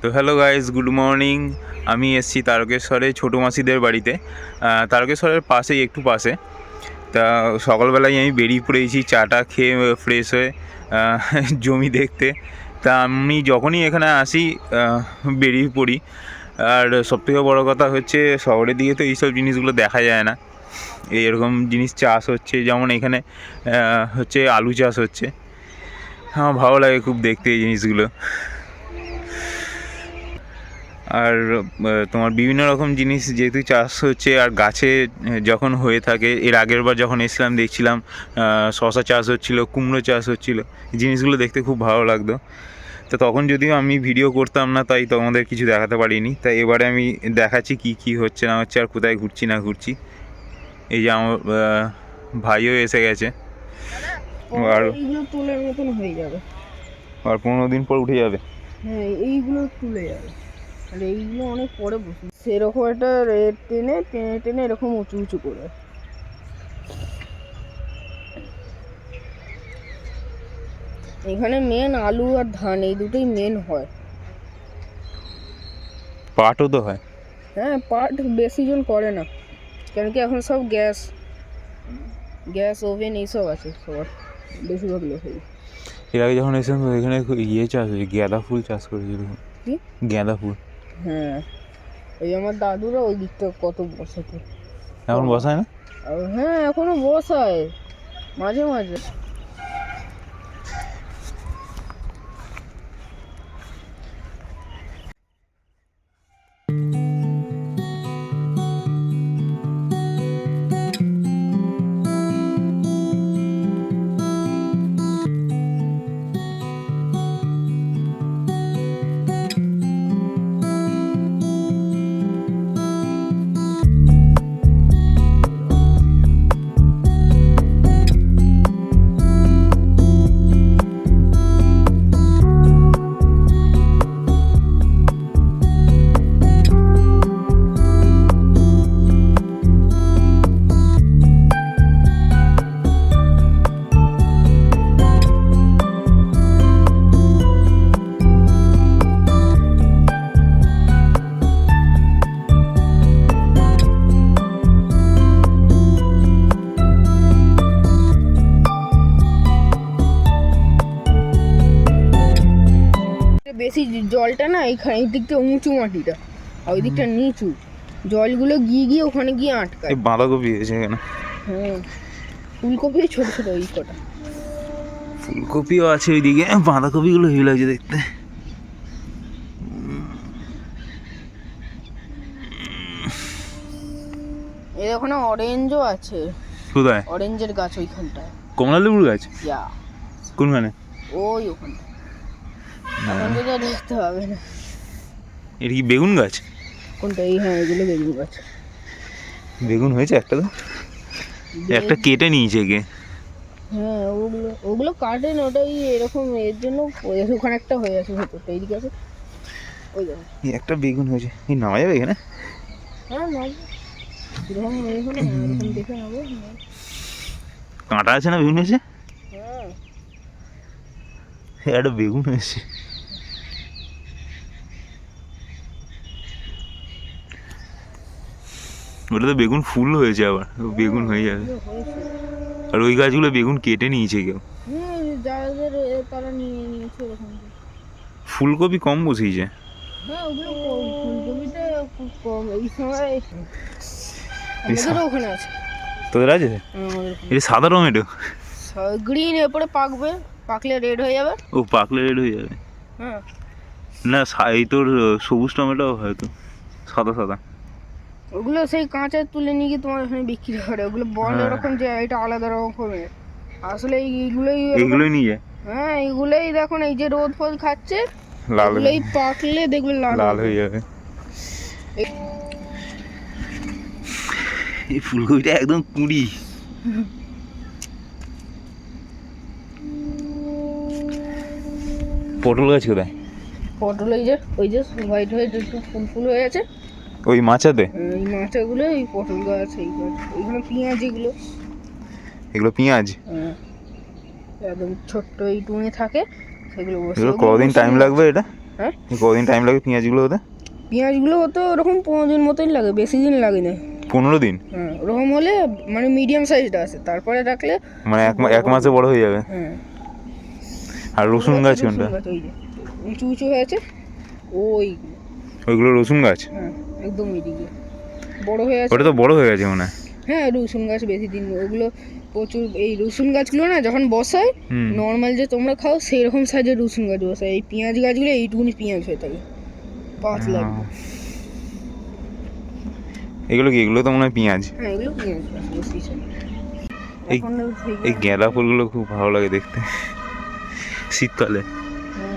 তো hello guys good morning. আমি এসছি তারকেশ্বরে ছোটো মাসিদের বাড়িতে। তারকেশ্বরের পাশেই, একটু পাশে। তা সকালবেলায় আমি বেরিয়ে পড়েছি, চাটা খেয়ে ফ্রেশ হয়ে জমি দেখতে। তা আমি যখনই এখানে আসি বেরিয়ে পড়ি। আর সবথেকে বড় কথা হচ্ছে, শহরের দিকে তো এইসব জিনিসগুলো দেখা যায় না। এরকম জিনিস চাষ হচ্ছে, যেমন এখানে হচ্ছে আলু চাষ হচ্ছে। আমার ভালো লাগে খুব দেখতে এই জিনিসগুলো। আর তোমার বিভিন্ন রকম জিনিস যেহেতু চাষ হচ্ছে আর গাছে যখন হয়ে থাকে এর আগের বার যখন এসলাম দেখছিলাম শশা চাষ হচ্ছিল কুমড়ো চাষ হচ্ছিল জিনিসগুলো দেখতে খুব ভালো লাগতো। তো তখন যদিও আমি ভিডিও করতাম না তাই তোমাদের কিছু দেখাতে পারিনি। তাই এবারে আমি দেখাচ্ছি কি কি হচ্ছে না হচ্ছে আর কোথায় ঘুরছি না ঘুরছি। এই যে আমার ভাইও এসে গেছে। আর এইগুলো তুলের মতন হয়ে যাবে। আর পনেরো দিন পর উঠে যাবে। হ্যাঁ এইগুলো তুলে যাবে। আর এইগুলো অনেক পরে বসে। সেরকম একটা রেট টেনে টেনে টেনে এরকম উঁচু উঁচু করে। এখানে মেন আলু আর ধান এই দুটোই মেন হয়। পাটও তো হয়। হ্যাঁ পাট বেশি জন করে না। কেন কি এখন সব গ্যাস গ্যাস ওভেন এইসব আছে সবার বেশিরভাগ লোকেই এর আগে যখন এসেছিলাম এখানে ইয়ে চাষ হয়েছে গাঁদা ফুল চাষ করেছিল কি? গাঁদা ফুল। হ্যাঁ। ওই আমার দাদুরা ওই দিকটা কত বসাতো। এখন বসায় না? হ্যাঁ এখনও বসায়। মাঝে মাঝে। জলটা না এই দিকটা উঁচু মাটিটা আর ওই দিকটা নিচু। জলগুলো গিয়ে গিয়ে ওখানে গিয়ে আটকায়। বাঁধাকপি হয়েছে এখানে। হ্যাঁ ফুলকপি ছোট ছোট ওই কটা। ফুলকপিও আছে ওইদিকে বাঁধাকপিগুলো হেভি লাগছে দেখতে। এই ওখানে অরেঞ্জও আছে। কোথায়? অরেঞ্জের গাছ ওইখানটায়। কমলা লেবুর গাছ কোনখানে? ওই এখন তো দেখতে হবে না। এটা কি বেগুন গাছ? কোনটা? এই হ্যাঁ এগুলো বেগুন গাছ। বেগুন হয়েছে একটা তো? একটা কেটে নিয়েছে কে হ্যাঁ ওগুলো ওগুলো কাটেন ওটাই এরকম এর জন্য ওখানে একটা হয়ে আছে ভেতরটা এইদিকে আছে। ওই এই একটা বেগুন হয়েছে। এই নামা যাবে এখানে? হ্যাঁ না এরকম হয়ে এরকম দেখে নেব হ্যাঁ। কাঁটা আছে না বেগুন হয়েছে? হ্যাঁ। একটা বেগুন হয়েছে। ওটা তো বেগুন ফুল হয়েছে আবার বেগুন হয়ে যাবে। আর ওই গাছগুলো বেগুন কেটে নিয়েছে কেউ। ফুলকপি কম বসিয়েছে হ্যাঁ আছে। তোদের আছে? হ্যাঁ, এটা সাদা টমেটো? গ্রিন এরপরে পাকবে পাকলে রেড হয়ে যাবে। ও পাকলে রেড হয়ে যাবে। হ্যাঁ। না এই তোর সবুজ টমেটো হয়তো সাদা সাদা। ওগুলো সেই কাঁচা তুলে নিয়ে গিয়ে তোমার ওখানে বিক্রি করে। ওগুলো বল হ্যাঁ। এরকম যে এটা আলাদা রকমের আসলে এইগুলোই এইগুলোই নিয়ে যায় হ্যাঁ এইগুলোই দেখুন এই যে রোদ ফোদ খাচ্ছে লাল এগুলোই পাকলে দেখবে লাল লাল হয়ে হয়ে যাবে। এই- এই ফুলকপিটা একদম কুড়ি। পটল গাছ কোথায়? পটল ওই যে ওই যে হোয়াইট হোয়াইট একটু ফুল ফুল হয়ে আছে ওই মাচাতে ওই মাচাগুলো ওই পটল গাছ এই গাছ এইখানে পেঁয়াজ এগুলো। এগুলো পেঁয়াজ? হ্যাঁ। একদম ছোট্ট এই টুনে থাকে সেগুলো বসে এগুলো কদিন টাইম লাগবে এটা? হ্যাঁ? কদিন টাইম লাগে পেঁয়াজগুলো হতে পেঁয়াজগুলো হতো ওরকম পনেরো দিন মতোই লাগে বেশি দিন লাগে না পনেরো দিন? হ্যাঁ ওরকম হলে মানে মিডিয়াম সাইজটা আছে তারপরে রাখলে মানে এক এক মাসে বড় হয়ে যাবে। হ্যাঁ। আর রসুন গাছ কোনটা? উঁচু উঁচু হয়েছে ওই ওইগুলো রসুন গাছ? হ্যাঁ। একদম এদিকে। বড় হয়ে আছে। ওটা তো বড় হয়ে গেছে মনে হয়। হ্যাঁ রসুন গাছ বেশি দিন ওগুলো প্রচুর এই রসুন গাছগুলো না যখন বসায় নর্মাল যে তোমরা খাও সেই রকম সাইজের রসুন গাছ বসায় এই পেঁয়াজ গাছগুলো এইটুকুনি পেঁয়াজ হয়ে থাকে পাতলা আহ। এগুলো কি? এগুলো তো মনে হয় পেঁয়াজ। হ্যাঁ এগুলো পেঁয়াজ গাছ এই গাঁদা ফুলগুলো খুব ভালো লাগে দেখতে। শীতকালে হ্যাঁ।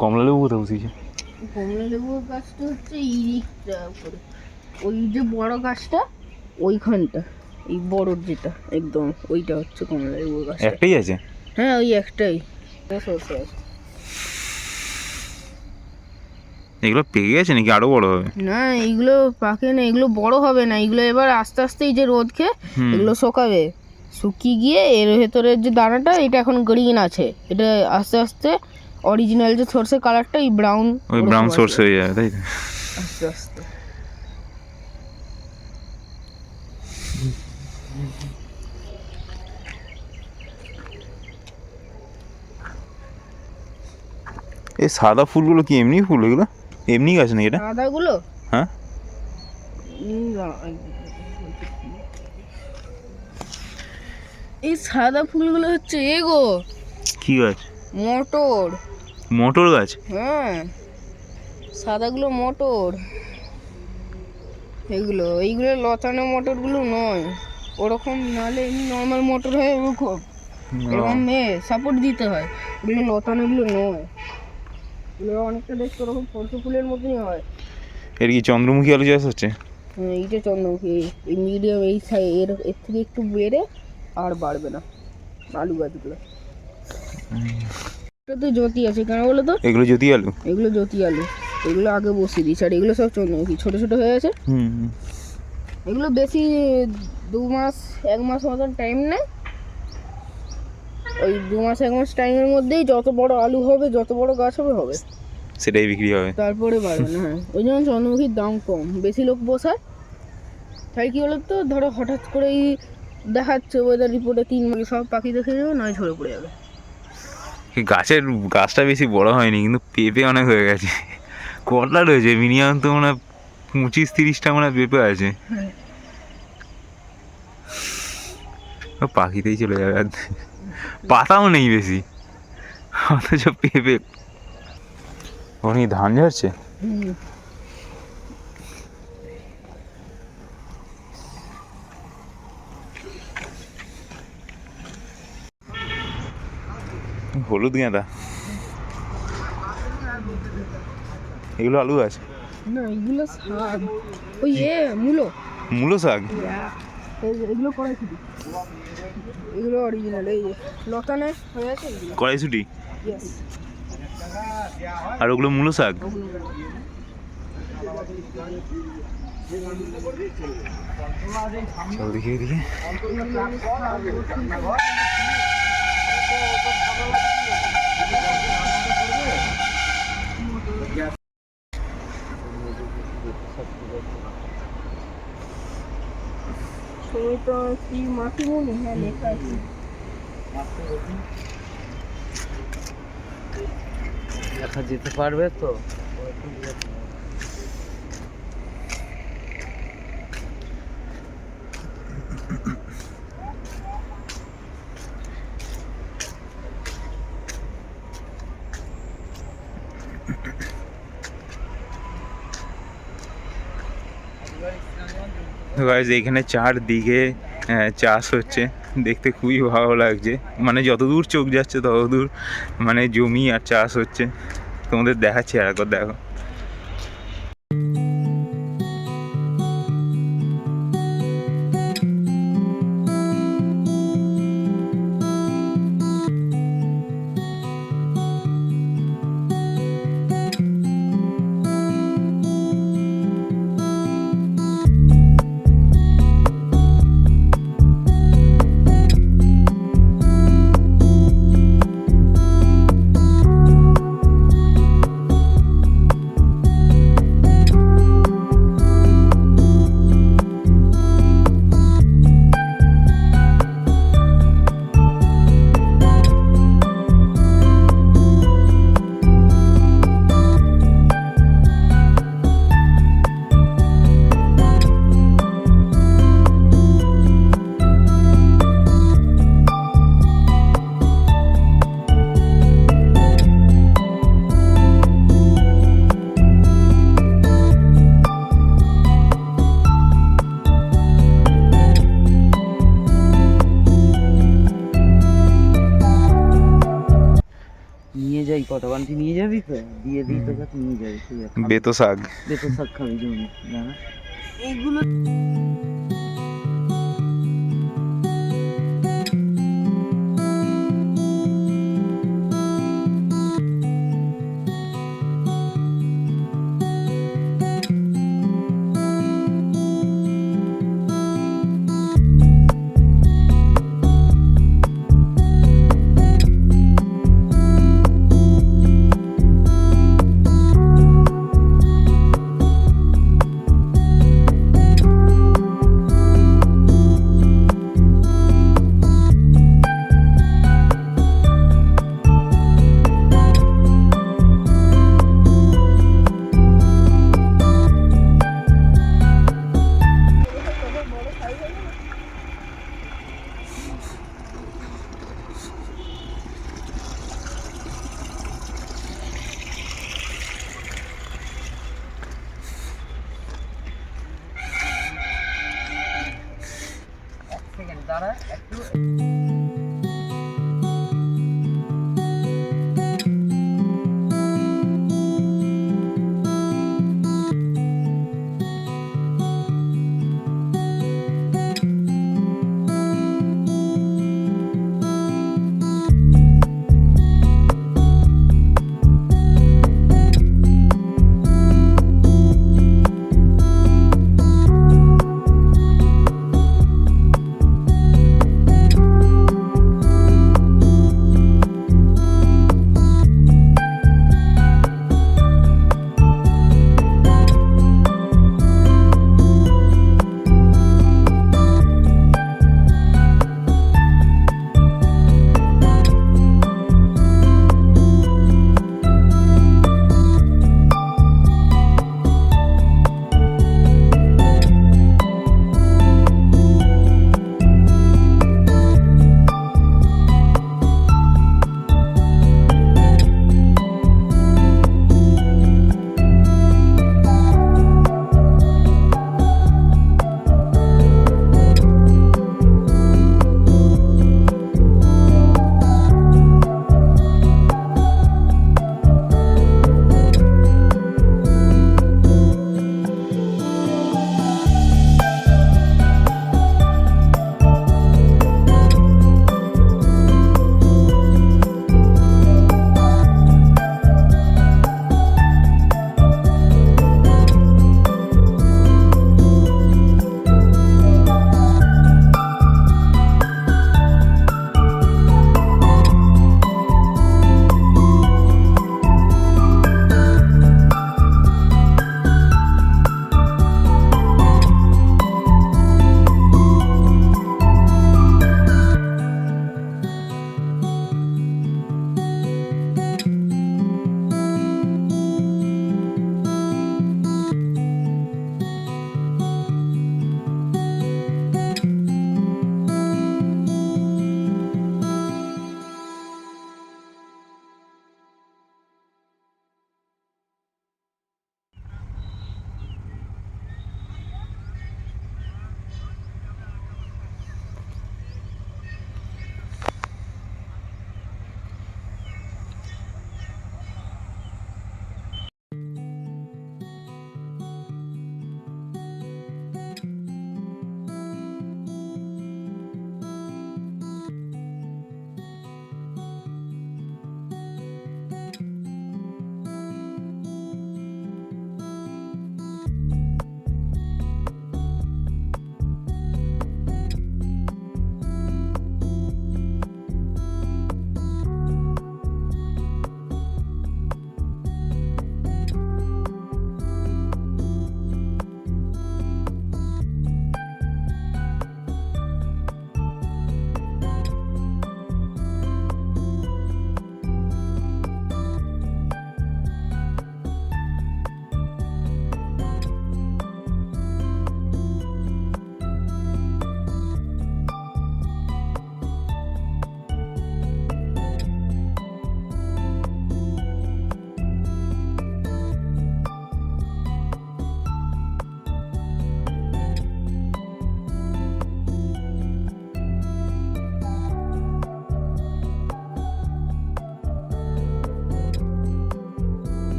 কমলা লেবু কোথায় বসিয়েছে কমলা লেবুর গাছটা হচ্ছে এই দিকটা ওই যে বড় গাছটা ওইখানটা এই বড় যেটা একদম ওইটা হচ্ছে কমলা লেবুর গাছটা। একটাই আছে? হ্যাঁ ওই একটাই। সরষে আছে এগুলো পেকে গেছে নাকি আরও বড় হবে? না এইগুলো পাকে না এগুলো বড় হবে না এগুলো এবার আস্তে আস্তে এই যে রোদ খেয়ে এগুলো শুকাবে। শুকিয়ে গিয়ে এর ভেতরের যে দানাটা এটা এখন গ্রিন আছে। এটা আস্তে আস্তে অরিজিনাল যে সর্ষে কালারটা এই ব্রাউন ওই ব্রাউন সোর্স হয়ে যাবে তাই আস্তে আস্তে। এই সাদা ফুলগুলো কি এমনি ফুল এগুলো? এমনি গাছ নাকি এটা? সাদাগুলো? হ্যাঁ? এই সাদা ফুলগুলো হচ্ছে এগো। কি গাছ? মটর। মটর গাছ? হ্যাঁ সাদাগুলো মোটর। এগুলো এইগুলো লতানো মটরগুলো নয়। ওরকম নালে এমনি নর্মাল মোটর হয় ওরকম এরকম সাপোর্ট দিতে হয়। এগুলো লতানোগুলো নয়। এগুলো অনেকটা দেখতে ওরকম সরষে ফুলের মতনই হয়। এর কি চন্দ্রমুখী আলু চাষ হচ্ছে? হ্যাঁ এইটা চন্দ্রমুখী। এই মিডিয়াম এই সাই এর এর থেকে একটু বেড়ে আর বাড়বে না আলু গাছগুলো। এটা তো জ্যোতি আছে কেন বলো তো? এগুলো জ্যোতি আলু? এগুলো জ্যোতি আলু। এগুলো আগে বসিয়ে দিয়েছি। আর এগুলো সব চন্দ্রমুখী ছোটো ছোটো হয়ে আছে হুম। এগুলো বেশি দু মাস এক মাস মতন টাইম নেয়। ওই দু মাস এক মাস টাইমের মধ্যেই যত বড় আলু হবে যত বড় গাছ হবে হবে। সেটাই বিক্রি হবে। তারপরে বাড়বে না হ্যাঁ। ওই জন্য চন্দ্রমুখীর দাম কম বেশি লোক বসায়। তাই কি বলো তো ধরো হঠাৎ করেই দেখাচ্ছে ওয়েদার রিপোর্টে তিন মাস সব পাখি দেখে যাবে নয় ঝরে পড়ে যাবে। গাছের গাছটা বেশি বড় হয়নি, কিন্তু পেঁপে অনেক হয়ে গেছে। কটা রয়েছে? মিনিমাম তো মনে হয় পঁচিশ তিরিশটা মনে হয় পেঁপে আছে। পাখিতেই চলে যাবে। আর পাতাও নেই বেশি। অথচ পেঁপে ওখানে ধান ঝাড়ছে হলুদ গাঁদা। এগুলো আলু গাছ না এগুলো শাক। ওই এ মূলো। মূলো শাক? এগুলো কড়াই শুধু এগুলো অরিজিনাল এই লতানে হয়ে আছে কড়াইশুটি? আর ওগুলো মূলো শাক? চল দেখি দেখি। সুমিত্রা কি মাতৃভূমি হ্যাঁ লেখা আছে দেখা যেতে পারবে তো? গাইজ এখানে চারদিকে দিকে চাষ হচ্ছে। দেখতে খুবই ভালো লাগছে। মানে যতদূর চোখ যাচ্ছে, ততদূর মানে জমি আর চাষ হচ্ছে। তোমাদের দেখাচ্ছি আর একবার, দেখো। কটা বান্টি নিয়ে যাবি তো? দিয়ে দিই তোর কাছে নিয়ে যাবি তুই বেতো শাক। বেতো শাক খাবি জমি না? এইগুলো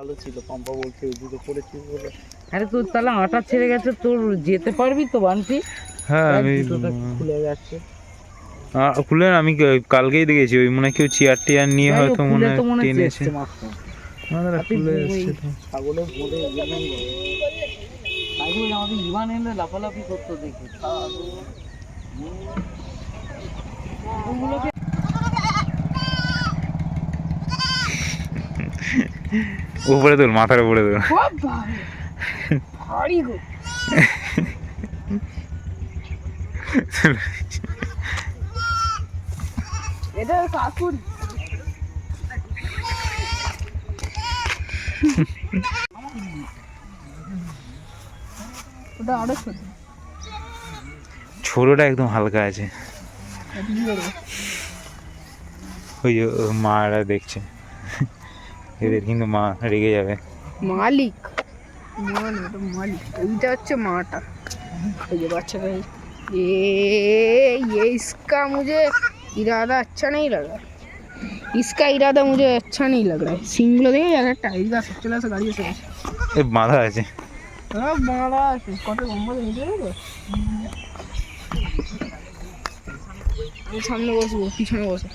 ভালো ছিল পম্পা বলছে ওইদিকে পড়েছি আরে তোর তাহলে আটা ছেড়ে গেছে তোর যেতে পারবি তো বান্টি? হ্যাঁ আমি খুলে যাচ্ছে। খুলে আমি কালকেই দেখেছি ওই মনে কেউ চেয়ার টেয়ার নিয়ে হয়তো মনে খুলে তো টেনেছে এসছে মাত্র। না, দাদা, খুলে ওই- ছাগলের বোধে যেমন তাই বলে আমাদের ইভান এলে লাফালাফি করতো দেখে। উপরে তোর মাথার উপরে তোর বাবা এটা কাকুর। ওটা আরও ছোট। ছোটটা একদম হালকা আছে। ওই মারা দেখছে। এদের কিন্তু মা রেগে যাবে মালিক মা না ওটা মালিক এইটা হচ্ছে মাটা এই যে বাচ্চাটা এই- ये ये इसका मुझे इरादा अच्छा नहीं लग रहा इसका इरादा मुझे अच्छा नहीं लग रहा है सिंगल देखে একটা টাইট গাছ চলে আসে গাড়ি এসে গেছে এ বাঁধা আছে হ্যাঁ বাঁড়া আছে কত লম্বা দেখে দেবে আমি সামনে বসবো পিছনে বসে